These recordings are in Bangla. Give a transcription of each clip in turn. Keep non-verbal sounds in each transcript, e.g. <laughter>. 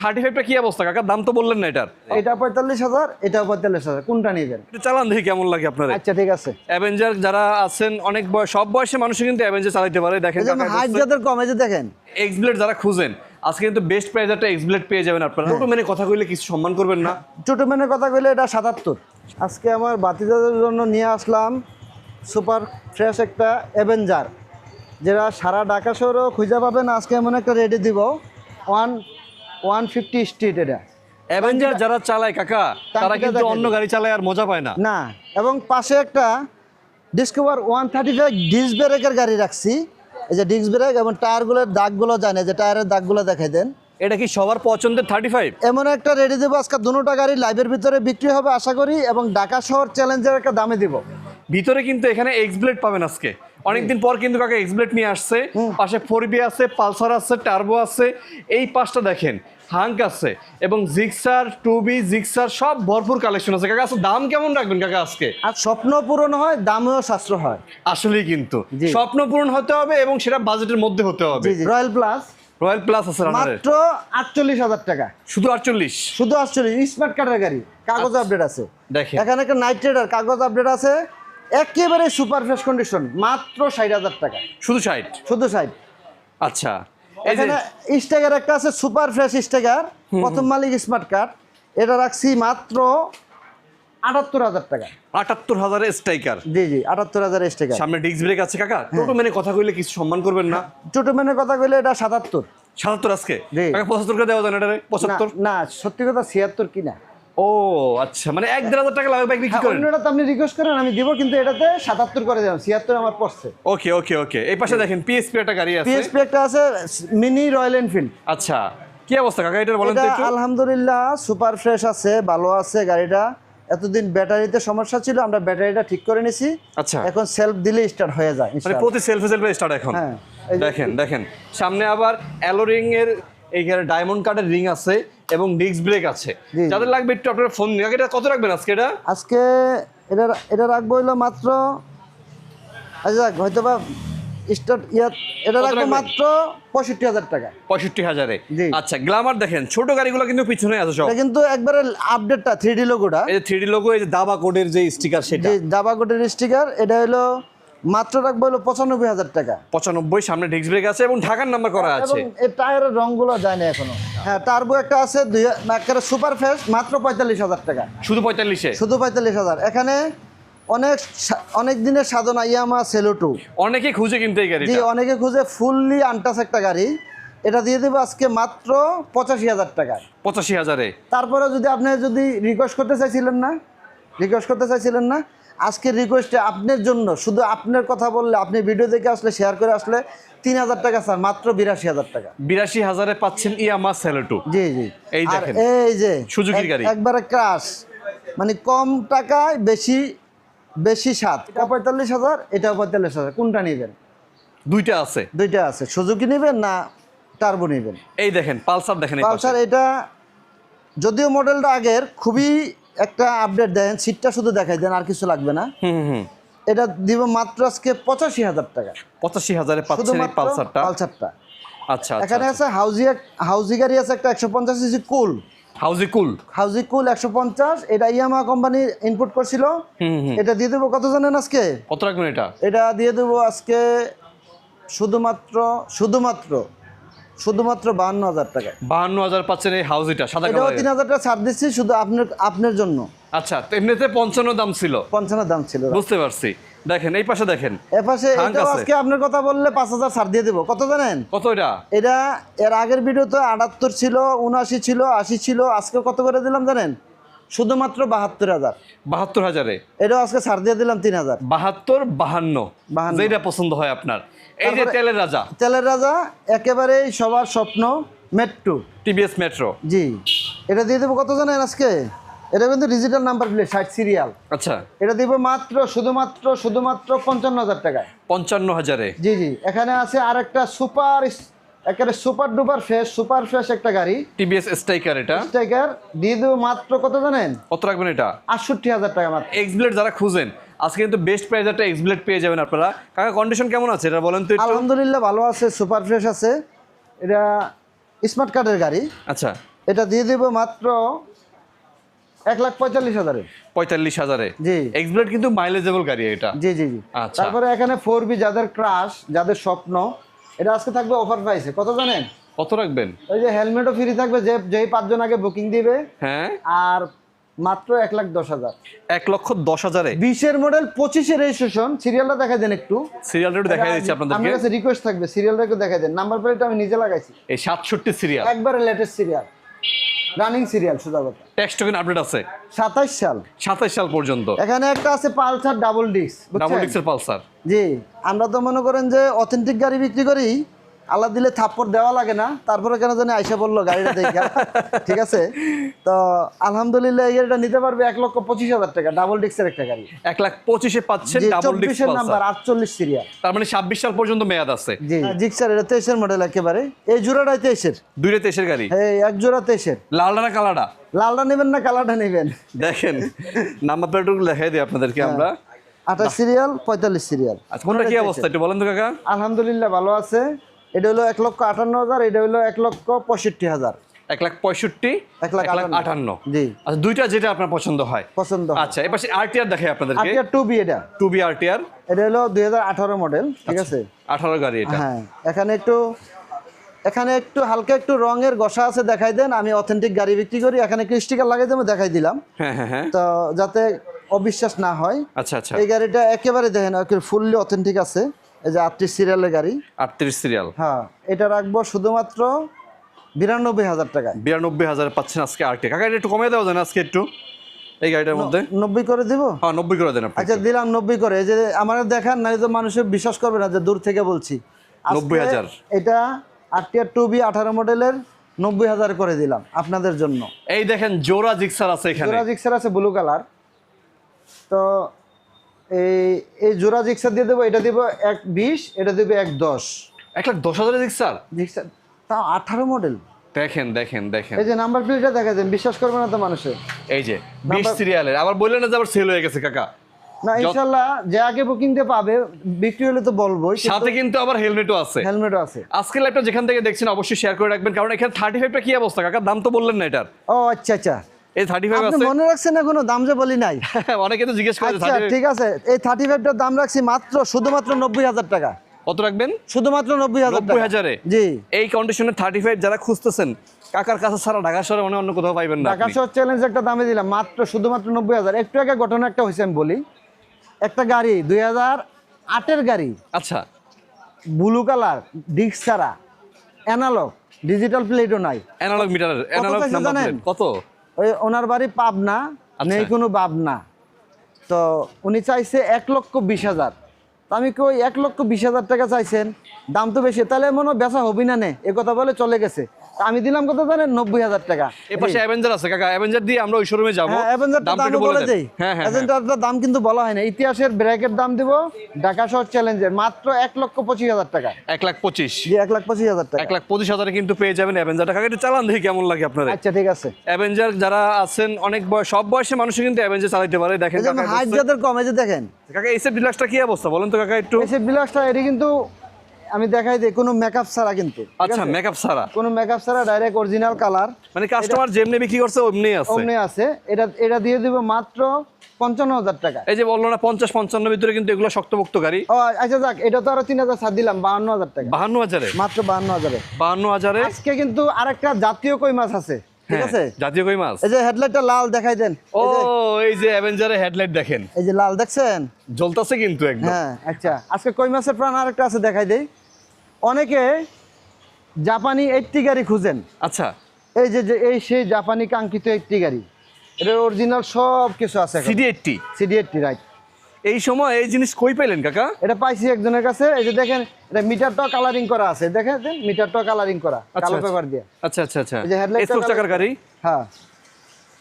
থার্টি ফাইভটা কি অবস্থা? কাকা দাম তো বললেন না এটার। এটা পঁয়তাল্লিশ হাজার এটা পঁয়তাল্লিশ হাজার। কোনটা নেবেন? চালান দেখি কেমন লাগে আপনার আচ্ছা ঠিক আছে। অ্যাভেঞ্জার যারা আছেন অনেক বয়স সব বয়সের মানুষই কিন্তু অ্যাভেঞ্জার চালাতে পারে। দেখেন হাইট যাদের কম যে দেখেন। এক্স ব্লেড যারা খুঁজেন আজকে কিন্তু বেস্ট প্রাইস একটা এক্স ব্লেড পেয়ে যাবেন আপনারা। ছোট মেনে কথা কইলে কিছু সম্মান করবেন না। ছোটো মেনের কথা কইলে এটা সাতাত্তর। আজকে আমার বাতিদাদের জন্য নিয়ে আসলাম সুপার ফ্রেশ একটা অ্যাভেঞ্জার যেটা সারা ঢাকা শহরেও খুঁজে পাবেন। আজকে এমন একটা রেডি দিব। ওয়ান ওয়ান ফিফটি স্ট্রিট এটা। অ্যাভেঞ্জার যারা চালায় কাকা তারা কিন্তু অন্য গাড়ি চালায় আর মজা পায় না। না এবং পাশে একটা discover one thirty five disc ব্রেকের গাড়ি রাখছি। এই যে ডিস্ক ব্রেক এবং টায়ারগুলোর দাগগুলো জানে যে টায়ারের দাগগুলো দেখাই দেন। এটা কি সবার পছন্দের থার্টি ফাইভ এমন একটা রেডি দেবো আজকে দুটোটা গাড়ি লাইভের ভিতরে বিক্রি হবে আশা করি এবং ঢাকা শহর চ্যালেঞ্জের একটা দামে দিব। ভিতরে কিন্তু এখানে এক্স ব্লেড পাবেন আজকে। অনেকদিন পর কিন্তু কাকা এক্সব্লেড নিয়ে আসছে। পাশে ফোর বি আছে পালসার আছে টার্বো আছে। এই পাঁচটা দেখেন হাঙ্ক আছে এবং জিক্সার টু বি জিক্সার সব ভরপুর কালেকশন আছে। কাকা আজকে দাম কেমন রাখবেন কাকা আজকে? আর স্বপ্ন পূরণ হয় দামেও সাশ্রয় হয়। আসলেই কিন্তু। স্বপ্ন পূরণ হতে হবে এবং সেটা বাজেটের মধ্যে হতে হবে। রয়্যাল প্লাস রয়্যাল প্লাস আছে মাত্র আটচল্লিশ হাজার টাকা। শুধু আটচল্লিশ? শুধু আটচল্লিশ। স্মার্ট কার্ডের গাড়ি। কাগজ আপডেট আছে। দেখেন। এখানে একটা নাইট ট্রেডার কাগজ আপডেট আছে। একেবারে সুপার ফ্রেশ কন্ডিশন মাত্র ষাট হাজার টাকা। শুধু ষাট? শুধু ষাট। আচ্ছা এখানে স্টেগার একটা আছে সুপার ফ্রেশ স্টেগার প্রথম মালিক স্মার্ট কার্ড এটা রাখছি মাত্র আটাত্তর হাজার টাকা। আটাত্তর স্ট্রাইকার জি জি আটাত্তর হাজার স্টেগার। সামনে ডিস্ক ব্রেক আছে কাকা? টোটো মেনে কথা কইলে কিছু সম্মান করবেন না? ছোট মেনের কথা কইলে এটা সাতাত্তর। সাতাত্তর আজকে? পঁচাত্তর করে দেওয়া যায় না পঁচাত্তর? না সত্যি কথা ছিয়াত্তর কিনা? ও আচ্ছা মানে এক দেড় হাজার টাকা লাগবে বাইক বিক্রি করেন। অন্যটা আপনি রিকোয়েস্ট করেন আমি দিব কিন্তু এটাতে সাতাত্তর করে দেবেন ছিয়াত্তর আমার পড়ছে। ওকে ওকে ওকে এই পাশে দেখেন পিএসপি একটা গাড়ি আছে। পিএসপি একটা আছে মিনি রয়্যাল এনফিল্ড আচ্ছা কি অবস্থা কাকা এটা বলেন তো একটু। আলহামদুলিল্লাহ সুপার ফ্রেশ আছে ভালো আছে গাড়িটা। এতদিন ব্যাটারিতে সমস্যা ছিল আমরা ব্যাটারিটা ঠিক করে নিছি। আচ্ছা। এখন সেলফ দিলে স্টার্ট হয়ে যায় মানে প্রতি সেলফে সেলফে স্টার্ট এখন। হ্যাঁ, দেখেন দেখেন সামনে আবার অ্যালো রিং এর এইখানে ডায়মন্ড কার্ডের রিং আছে এবং ডিস্ক ব্রেক আছে। যাদের লাগবে একটু আপনারা ফোন এটা কত রাখবেন আজকে এটা? আজকে এটা এটা রাখব হইল মাত্র আচ্ছা হয়তো বা স্টার্ট ইয়াত এটা রাখব মাত্র পঁয়ষট্টি হাজার টাকা। পঁয়ষট্টি হাজারে। আচ্ছা গ্লামার দেখেন ছোট গাড়িগুলো কিন্তু পিছনে আছে সব। কিন্তু একবারে আপডেটটা থ্রি ডি লোগোটা এই যে থ্রি লোগো এই যে দাবা কোডের যে স্টিকার সেটা। দাবা কোডের স্টিকার এটা হলো মাত্র রাখব হলো পঁচানব্বই হাজার টাকা। পঁচানব্বই সামনে ডিস্ক ব্রেক আছে এবং ঢাকার নাম্বার করা আছে। এই টায়ারের রংগুলো যায় না এখনও। হ্যাঁ টার্বো একটা আছে দুই একেবারে সুপার ফ্রেশ মাত্র পঁয়তাল্লিশ হাজার টাকা। শুধু পঁয়তাল্লিশে? শুধু পঁয়তাল্লিশ হাজার। এখানে অনেক অনেক দিনের সাধনা ইয়ামা সেলোটু অনেকে খুঁজে কিনতে এই জি গাড়িটা অনেকে খুঁজে ফুললি আনটাস একটা গাড়ি। এটা দিয়ে দেবো আজকে মাত্র পঁচাশি হাজার টাকা। পঁচাশি হাজারে। তারপরে যদি আপনি যদি রিকোয়েস্ট করতে চাইছিলেন না রিকোয়েস্ট করতে চাইছিলেন না আজকের রিকোয়েস্টে আপনার জন্য শুধু আপনার কথা বললে আপনি ভিডিও দেখে আসলে শেয়ার করে আসলে তিন হাজার টাকা স্যার মাত্র বিরাশি হাজার টাকা। বিরাশি হাজারে পাচ্ছেন ইয়ামা সেলোটু জি জি। এই দেখেন। এই যে সুজুকির গাড়ি। একবারে ক্রাশ মানে কম টাকায় বেশি বেশি স্বাদ। এটা পঁয়তাল্লিশ হাজার এটা পঁয়তাল্লিশ হাজার। কোনটা নেবেন? দুইটা আছে। দুইটা আছে। সুজুকি নেবেন না টার্বো নেবেন? এই দেখেন পালসার দেখেন পালসার এটা যদিও মডেলটা আগের খুবই একটা আপডেট দেন সিটটা শুধু দেখাই দেন আর কিছু লাগবে না। হুম হুম, এটা দিব মাত্র আজকে পঁচাশি হাজার টাকা। পঁচাশি হাজারে পাচ্ছেন এই পালসারটা? পালসারটা। আচ্ছা এখানে আছে হাউজি হাউজি গাড়ি আছে একটা একশো পঞ্চাশ সিসি কুল। হাউজি কুল? হাউজি কুল একশো পঞ্চাশ এটা ইয়ামা কোম্পানি ইনপুট করছিল। এটা দিয়ে দেবো কত জানেন আজকে? কত রাখবেন এটা? এটা দিয়ে দেবো আজকে শুধুমাত্র শুধুমাত্র শুধুমাত্র বাহান্ন হাজার টাকা বাহান্ন হাজার পাচ্ছেন এই হাউজিটা সাদা এটাও তিন হাজার টাকা ছাড় দিচ্ছি শুধু আপনার আপনার জন্য। আচ্ছা এমনিতে পঞ্চান্ন দাম ছিল। পঞ্চান্ন দাম ছিল। বুঝতে পারছি। দেখেন এই পাশে দেখেন। এটাও আছে। আজকে আপনার কথা বললে পাঁচ হাজার ছাড় দিয়ে দেবো। কত জানেন? কত এটা? এটা এর আগের ভিডিওতে আটাত্তর ছিল উনআশি ছিল আশি ছিল আজকে কত করে দিলাম জানেন? শুধুমাত্র বাহাত্তর হাজার। বাহাত্তর হাজারে। এটাও আজকে ছাড় দিয়ে দিলাম তিন হাজার। বাহাত্তর বাহান্ন। বাহান্ন। যেটা পছন্দ হয় আপনার। এই যে তেলের রাজা। তেলের রাজা একেবারেই সবার স্বপ্ন মেট্রো। TVS metro. জি। এটা দিয়ে দেবো কত জানেন আজকে? এটা কিন্তু ডিজিটাল নাম্বার প্লেট ষাট সিরিয়াল আচ্ছা। এটা দিব মাত্র শুধুমাত্র শুধুমাত্র পঞ্চান্ন হাজার টাকায়। পঞ্চান্ন হাজারে জি জি। এখানে আছে আরেকটা সুপার একেবারে super duper fresh super fresh একটা গাড়ি। টিভিএস স্ট্রাইকার এটা। স্ট্রাইকার দিয়ে দেবো মাত্র কত জানেন? কত রাখবেন এটা? আটষট্টি হাজার টাকা মাত্র। এক্স ব্লেড যারা খুঁজেন আজকে কিন্তু বেস্ট প্রাইস একটা এক্স ব্লেড পেয়ে যাবেন আপনারা। কাকা কন্ডিশন কেমন আছে? এটা বলেন তো আলহামদুলিল্লাহ ভালো আছে সুপার ফ্রেশ আছে। এটা স্মার্ট কার্ডের গাড়ি। আচ্ছা। এটা দিয়ে দিব মাত্র এক লাখ পঁয়তাল্লিশ হাজারে। পঁয়তাল্লিশ হাজারে। জি। এক্সব্লেড কিন্তু মাইলেজেবল গাড়ি এটা। জি জি জি। আচ্ছা। তারপরে এখানে ফোর বি যাদের ক্রাশ যাদের স্বপ্ন এটা আজকে থাকবে অফার প্রাইসে কত জানেন? কত রাখবেন? ওই যে হেলমেটও ফ্রি থাকবে যে যেই পাঁচজন আগে বুকিং দিবে। হ্যাঁ। আর মাত্র এক লাখ দশ হাজার। এক লক্ষ দশ হাজারে? বিশের মডেল পঁচিশে রেজিস্ট্রেশন সিরিয়ালটা দেখা দেন একটু। সিরিয়ালটা একটু দেখাই দিচ্ছি আমার কাছে রিকোয়েস্ট থাকবে সিরিয়ালটা একটু দেখাই দেন। নাম্বার প্লেটটা আমি নিজে লাগাইছি। এই সাতষট্টি সিরিয়াল একবারে লেটেস্ট সিরিয়াল রানিং সিরিয়াল সুদা কথা। ট্যাক্স টোকেন আপডেট আছে। সাতাইশ সাল। সাতাশ সাল পর্যন্ত। এখানে একটা আছে পালসার ডাবল ডিস্ক ডাবল ডিক্সের পালসার। জি। আমরা তো মনে করেন যে অথেন্টিক গাড়ি বিক্রি করি আল্লাহ দিলে থাপ্পড় দেওয়া লাগে না তারপরে কেন জানি আইসা বলল গাড়িটা দেখা। ঠিক আছে? তো আলহামদুলিল্লাহ এই গাড়িটা নিতে পারবে এক লক্ষ পঁচিশ হাজার টাকা ডাবল ডিস্কের একটা গাড়ি। এক লাখ পঁচিশে পাচ্ছেন ডিক্স চব্বিশের নাম্বার আটচল্লিশ সিরিয়াল। তার মানে ছাব্বিশ সাল পর্যন্ত মেয়াদ আছে। জি জিক্সার এটা তেইশের মডেল একেবারে। এই জোড়াটাই তেইশের। দুইটা তেইশের গাড়ি? এই এক জোড়া তেইশের। লালডা না কালাডা? লালটা নেবেন না কালারটা নেবেন? দেখেন নাম্বার প্লেটগুলো দেখাই দিই আপনাদেরকে। আমরা। আঠাশ সিরিয়াল পঁয়তাল্লিশ সিরিয়াল। আচ্ছা কোনটা কি অবস্থা? একটু বলেন তো কাকা। আলহামদুলিল্লাহ ভালো আছে। এটা হলো এক লক্ষ আটান্ন হাজার এটা হলো এক লক্ষ পঁয়ষট্টি হাজার। এক লাখ পঁয়ষট্টি এক লাখ আটান্ন। জি। আচ্ছা দুইটা যেটা আপনার পছন্দ হয়। পছন্দ আচ্ছা এবার আরটিআর দেখাই আপনাদেরকে। আটিয়া টু বি এটা। টু বি আরটিআর এটা হলো দুই হাজার আঠারো মডেল ঠিক আছে? আঠারো গাড়ি এটা। হ্যাঁ এখানে একটু এখানে একটু হালকা একটু রঙের গসা আছে দেখাই দেন আমি অথেন্টিক গাড়ি বিক্রি করি এখানে একটু স্টিকার লাগাই দেবো দেখাই দিলাম। হ্যাঁ হ্যাঁ হ্যাঁ। তো যাতে অবিশ্বাস না হয়। আচ্ছা আচ্ছা। এই গাড়িটা একেবারে দেখেন ফুললি অথেন্টিক আছে। এই যে আটত্রিশ সিরিয়ালের গাড়ি। আটত্রিশ সিরিয়াল হ্যাঁ এটা রাখব শুধুমাত্র বিরানব্বই হাজার টাকায়। বিরানব্বই হাজার পাচ্ছেন আজকে আরটি কাকা এটা একটু কমে দেওয়া যায় না আজকে একটু? এই গাড়িটার মধ্যে? নব্বই করে দিব? হ্যাঁ নব্বই করে দেন আচ্ছা দিলাম নব্বই করে। এই যে আমার দেখান না তো মানুষের বিশ্বাস করবে না যে দূর থেকে বলছি। আজকে 90,000 এটা আরটিআর টু বি আঠারো মডেলের নব্বই হাজার করে দিলাম আপনাদের জন্য। এই দেখেন জোরা জিক্সার আছে এখানে। জোড়া জিক্সার আছে ব্লু কালার। তো এই এই জোড়া জিক্সার দিয়ে দেবো এটা দিব এক বিশ এটা দেবো এক দশ। এক লাখ দশ হাজারের জিক্সার? জিক্সার তাও আঠারো মডেল দেখেন দেখেন দেখেন। এই যে নাম্বার প্লেটটা দেখা যায় বিশ্বাস করবে না তো মানুষে। এই যে বিশ সিরিয়ালের আবার বললেন না যে আবার সেল হয়ে গেছে কাকা। না ইনশাল্লাহ যে আগে বুকিং দিয়ে পাবে বিক্রি হলে তো বলবোই সাথে কিন্তু আবার হেলমেটও আছে। হেলমেটও আছে। আজকে লাইভটা যেখান থেকে দেখছেন অবশ্যই শেয়ার করে রাখবেন কারণ এখানে থার্টি ফাইভটা কি অবস্থা কাকা? দাম তো বললেন না এটার। ও আচ্ছা আচ্ছা। এই থার্টি ফাইভ আপনি আছে? মনে রাখছেন না কোনো দাম যে বলি নাই? <laughs> অনেকে তো জিজ্ঞেস করে আচ্ছা ঠিক আছে। এই থার্টি ফাইভটার দাম রাখছি মাত্র শুধুমাত্র নব্বই হাজার টাকা। কত রাখবেন? শুধুমাত্র নব্বই হাজার নব্বই টাকা জি। এই কন্ডিশনে থার্টি ফাইভ যারা খুঁজতেছেন কাকার কাছে ছাড়া ঢাকা শহরে মনে অন্য কোথাও পাইবেন না ঢাকা শহর চ্যালেঞ্জ একটা দামে দিলাম মাত্র শুধুমাত্র নব্বই হাজার। একটু আগে ঘটনা একটা হয়েছে আমি বলি। একটা গাড়ি গাড়ি। আচ্ছা। ব্লু কালার ডিস্ক ছাড়া। অ্যানালগ ডিজিটাল প্লেটও নাই। অ্যানালগ মিটার অ্যানালগ নাম্বার জানেন? কত? ওই ওনার বাড়ি পাবনা। নেই কোনো পাবনা। তো উনি চাইছে এক লক্ষ বিশ হাজার। তো আমি কই এক লক্ষ বিশ হাজার টাকা চাইছেন দাম তো বেশি তাহলে মনে বেচা হবি না নে? এ কথা বলে চলে গেছে। আমি দিলাম কত জানেন? নব্বই হাজার টাকা। এ পাশে অ্যাভেঞ্জার আছে কাকা। অ্যাভেঞ্জার দিয়ে আমরা ওই শোরুমে যাব। অ্যাভেঞ্জারটা দামটা দাম বলে দেই হ্যাঁ হ্যাঁ। অ্যাভেঞ্জারটার দাম কিন্তু বলা হয় না। ইতিহাসের ব্র্যাকের দাম দিব ঢাকা শহর চ্যালেঞ্জের মাত্র এক লক্ষ পঁচিশ হাজার টাকা। এক লাখ পঁচিশ। এক লাখ পঁচিশ হাজার টাকা। এক লাখ পঁচিশ হাজারে কিন্তু পেয়ে যাবেন অ্যাভেঞ্জারটা কাকা একটু চালান দেখি কেমন লাগে আপনার আচ্ছা ঠিক আছে। অ্যাভেঞ্জার যারা আছেন অনেক বয়স সব বয়সে মানুষ কিন্তু অ্যাভেঞ্জার চালাতে পারে। দেখেন হাইট যাদের কম যে দেখেন। কাকা এইসব ডিলাক্সটা কি অবস্থা? বলেন তো কাকা একটু। এসে বিলাসটা এটি কিন্তু আমি দেখাই দিই কোনো মেকআপ ছাড়া কিন্তু আচ্ছা মেকআপ ছাড়া? কোনো মেকআপ ছাড়া ডাইরেক্ট অরিজিনাল কালার মানে কাস্টমার যেমনি বিক্রি করছে অমনি আছে। অমনি আছে। এটা এটা দিয়ে দিব মাত্র পঞ্চান্ন হাজার টাকা। এই যে বলল না পঞ্চাশ পঞ্চান্ন ভিতরে কিন্তু এগুলো শক্তপোক্ত গাড়ি ও আচ্ছা যাক এটা তো আরও তিন হাজার ছাড় দিলাম বাহান্ন হাজার টাকা। বাহান্ন হাজারে? মাত্র বাহান্ন হাজারে। বাহান্ন হাজারে? আজকে কিন্তু আরেকটা জাতীয় কই মাছ আছে? ঠিক হ্যাঁ, আছে? জাতীয় কই মাছ? এই যে হেডলাইটটা লাল দেখাই দেন। ও এই যে অ্যাভেঞ্জারের হেডলাইট দেখেন। এই যে লাল দেখছেন? জ্বলতাছে কিন্তু একদম। হ্যাঁ আচ্ছা। আজকে কই মাছের প্রাণ আরেকটা আছে দেখাই দেই। অনেকে জাপানি এইটটি গাড়ি খুঁজেন। আচ্ছা। এই যে এই সেই জাপানি কাঙ্ক্ষিত এইটটি গাড়ি। এটা অরিজিনাল সব কিছু আছে CD eighty CD eighty right এই সময় এই জিনিস কই পাইলেন কাকা? এটা পাইছি একজনের কাছে এই যে দেখেন এটা মিটারটাও কালারিং করা আছে। দেখেন মিটারটাও কালারিং করা আচ্ছা, কালো আচ্ছা। পেপার দিয়ে। আচ্ছা আচ্ছা আচ্ছা। এই যে headlight টা স্পোক চাকার গাড়ি হ্যাঁ।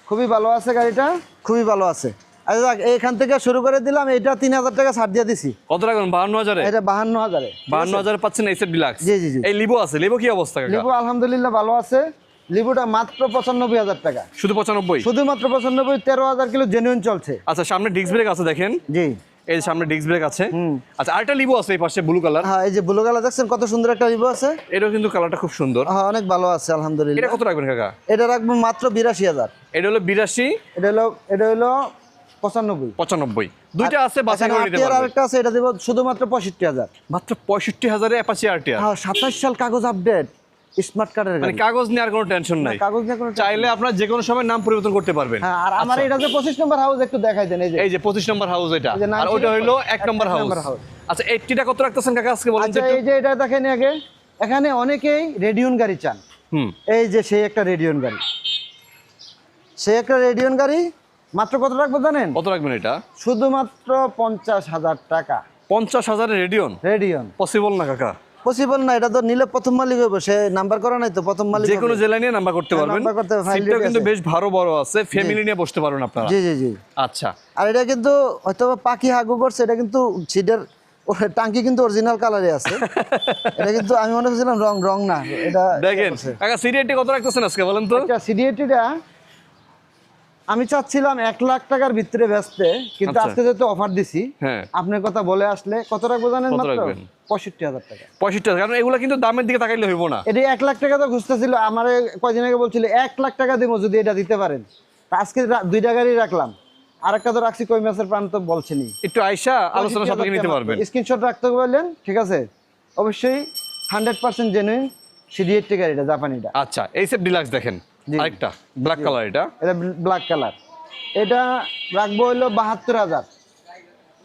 খুবই ভালো আছে গাড়িটা খুবই ভালো আছে। আচ্ছা এইখান থেকে শুরু করে দিলাম। এটা তিন হাজার টাকা ছাড় দিয়ে দিছি। কত রাখবেন বাহান্ন হাজারে? এটা বাহান্ন হাজারে বাহান্ন হাজারে পাচ্ছেন এইসব ডিলাক্স জি, জি, জি। এই লিবো আছে? লিবো কি অবস্থা কাকা? লিবু আলহামদুলিল্লাহ ভালো আছে। লিবুটা মাত্র পঁচানব্বই হাজার টাকা। শুধু পঁচানব্বই? শুধুমাত্র পঁচানব্বই তেরো হাজার কিলো জেনুইন চলছে। আচ্ছা সামনে ডিস্ক ব্রেক আছে দেখেন। জি। এই সামনে ডিস্ক ব্রেক আছে। আচ্ছা আরেকটা লিভো আছে এই পাশে ব্লু কালার হ্যাঁ এই যে ব্লু কালার দেখছেন কত সুন্দর একটা রিভিউ আছে? এটাও কিন্তু কালারটা খুব সুন্দর। হ্যাঁ অনেক ভালো আছে এটা আলহামদুলিল্লাহ কত রাখবেন কাকা? এটা রাখব মাত্র বিরাশি হাজার। এটা হলো বিরাশি এটা হলো এটা হলো পঁচানব্বই। পঁচানব্বই। দুইটা আছে বাছাই করে নিতে পারবেন আরেকটা আছে এটা দিব শুধুমাত্র পঁয়ষট্টি হাজার। মাত্র পঁয়ষট্টি হাজারে অ্যাপাচি আরটিআর হ্যাঁ সাতাশ সাল কাগজ আপডেট স্মার্ট কার্ডের মানে কাগজ নেওয়ার কোনো টেনশন নাই। কাগজ নিয়ে কোনো চাইলে আপনার যে কোনো সময় নাম পরিবর্তন করতে পারবেন। হ্যাঁ আর আমার এটা যে পঁচিশ নম্বর হাউস একটু দেখাই দেন এই যে। এই যে পঁচিশ নম্বর হাউস এটা। আর ওটা এক এক নম্বর হাউস। আচ্ছা এইটিটা কত রাখতেছেন কাকা? আজকে বলেন আচ্ছা এই যে এটা দেখেন আগে। এখানে অনেকেই রেডিয়ন গাড়ি চান। হুম। এই যে সেই একটা রেডিয়ন গাড়ি। সেই একটা রেডিয়ন গাড়ি মাত্র কত রাখব জানেন? কত রাখবেন এটা? শুধুমাত্র পঞ্চাশ হাজার টাকা। পঞ্চাশ হাজারের রেডিয়ন? রেডিয়ন। পসিবল না কাকা? পসিবল না এটা তো নিলে প্রথম মালিক হবে সে নাম্বার করা নাই তো প্রথম মালিক যে কোনো জেলা নিয়ে নাম্বার করতে হ্যাঁ, পারবেন। নাম্বার করতে file কিন্তু বেশ ভালো বড় আছে ফ্যামিলি নিয়ে বসতে পারবেন আপনারা। জি জি জি। আচ্ছা। আর এটা কিন্তু হয়তো পাখি হাগু করছে এটা কিন্তু সিটের টাঙ্কি কিন্তু অরিজিনাল কালারে আছে। <laughs> এটা কিন্তু আমি মনে করছিলাম রং রং না এটা দেখেন কাকা সিরিয়াটি কত রাখতেছেন আজকে বলেন তো? এটা সিডিএটিটা আমি চাচ্ছিলাম এক লাখ টাকার ভিতরে বেচতে কিন্তু আচ্ছা। আজকে যেহেতু অফার দিছি হ্যাঁ। আপনার কথা বলে আসলে কত রাখব জানেন মাত্র? পঁয়ষট্টি হাজার টাকা। পঁয়ষট্টি হাজার কারণ এগুলো কিন্তু দামের দিকে তাকাইলে হইব না। এটি এক লাখ টাকা তো খুঁজতেছিল আমার কয়দিন আগে বলছিল এক লাখ টাকা দিব যদি এটা দিতে পারেন। আজকে দুইটা গাড়ি রাখলাম। আর একটা তো রাখছি কই মাসের প্রান্ত বলছেনি। একটু আইসা আলোচনা সাপেক্ষে নিতে পারবেন। স্ক্রিনশট রাখতে বললেন ঠিক আছে? অবশ্যই হান্ড্রেড পার্সেন্ট জেনুইন সিডিএটি গাড়িটা জাপানিটা। আচ্ছা এই সেফ ডিলাক্স দেখেন। আরেকটা ব্ল্যাক কালার এটা। এটা ব্ল্যাক কালার এটা রাখব হলো বাহাত্তর হাজার।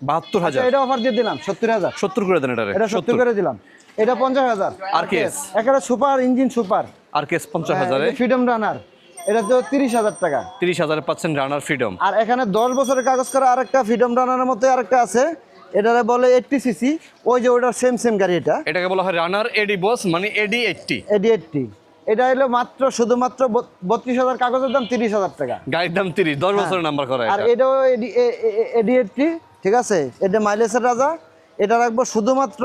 বাহাত্তর হাজার। এটা অফার দিয়ে দিলাম সত্তর হাজার। সত্তর করে দেন এটা এটা সত্তর করে দিলাম। এটা পঞ্চাশ হাজার। আর কেস একটা সুপার ইঞ্জিন সুপার। আর কেস পঞ্চাশ হ্যাঁ, হাজারে ফ্রিডম রানার। এটা তো তিরিশ হাজার টাকা। তিরিশ হাজারে পাচ্ছেন রানার ফ্রিডম। আর এখানে দশ বছরের কাগজ করা আরেকটা ফ্রিডম রানারের মতো আরেকটা আছে। এটারে বলে এইটটি সিসি। ওই যে ওটার সেম সেম গাড়ি এটা। এটাকে বলা হয় রানার এডি বস মানে এডি এইটটি। এডি এইটটি। এটা হলো মাত্র শুধুমাত্র বত্রিশ হাজার কাগজের দাম তিরিশ হাজার টাকা। গাড়ির দাম তিরিশ দশ বছরের নাম্বার করা আর এটাও এডি এডি এইটটি। ঠিক আছে? এটা মাইলেজের রাজা। এটা রাখব শুধুমাত্র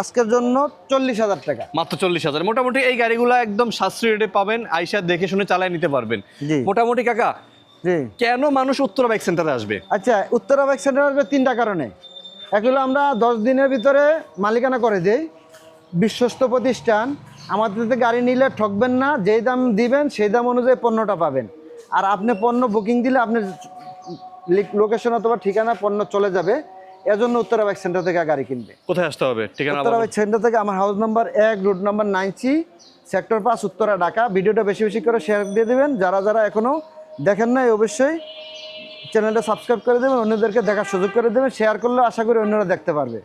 আজকের জন্য চল্লিশ হাজার টাকা। মাত্র চল্লিশ হাজার। মোটামুটি এই গাড়িগুলো একদম সাশ্রয়ী রেটে পাবেন আইসা দেখে শুনে চালায় নিতে পারবেন। মোটামুটি কাকা কেন মানুষ উত্তরা বাইক সেন্টারে আসবে? আচ্ছা উত্তরা বাইক সেন্টারে আসবে তিনটা কারণে। এক হলো আমরা দশ দিনের ভিতরে মালিকানা করে দিই। বিশ্বস্ত প্রতিষ্ঠান। আমাদের গাড়ি নিলে ঠকবেন না যেই দাম দিবেন সেই দাম অনুযায়ী পণ্যটা পাবেন। আর আপনি পণ্য বুকিং দিলে আপনার লোকেশন অথবা ঠিকানা পণ্য চলে যাবে। এজন্য উত্তরা বাইক সেন্টার থেকে গাড়ি কিনবে। কোথায় আসতে হবে? ঠিকানা উত্তরা বাইক সেন্টার থেকে আমার হাউস নাম্বার এক route number nine C sector পাঁচ উত্তরা ঢাকা। ভিডিওটা বেশি বেশি করে শেয়ার দিয়ে দেবেন। যারা যারা এখনও দেখেন নাই অবশ্যই চ্যানেলটা সাবস্ক্রাইব করে দেবেন। অন্যদেরকে দেখার সুযোগ করে দেবেন। শেয়ার করলে আশা করি অন্যরা দেখতে পারবে।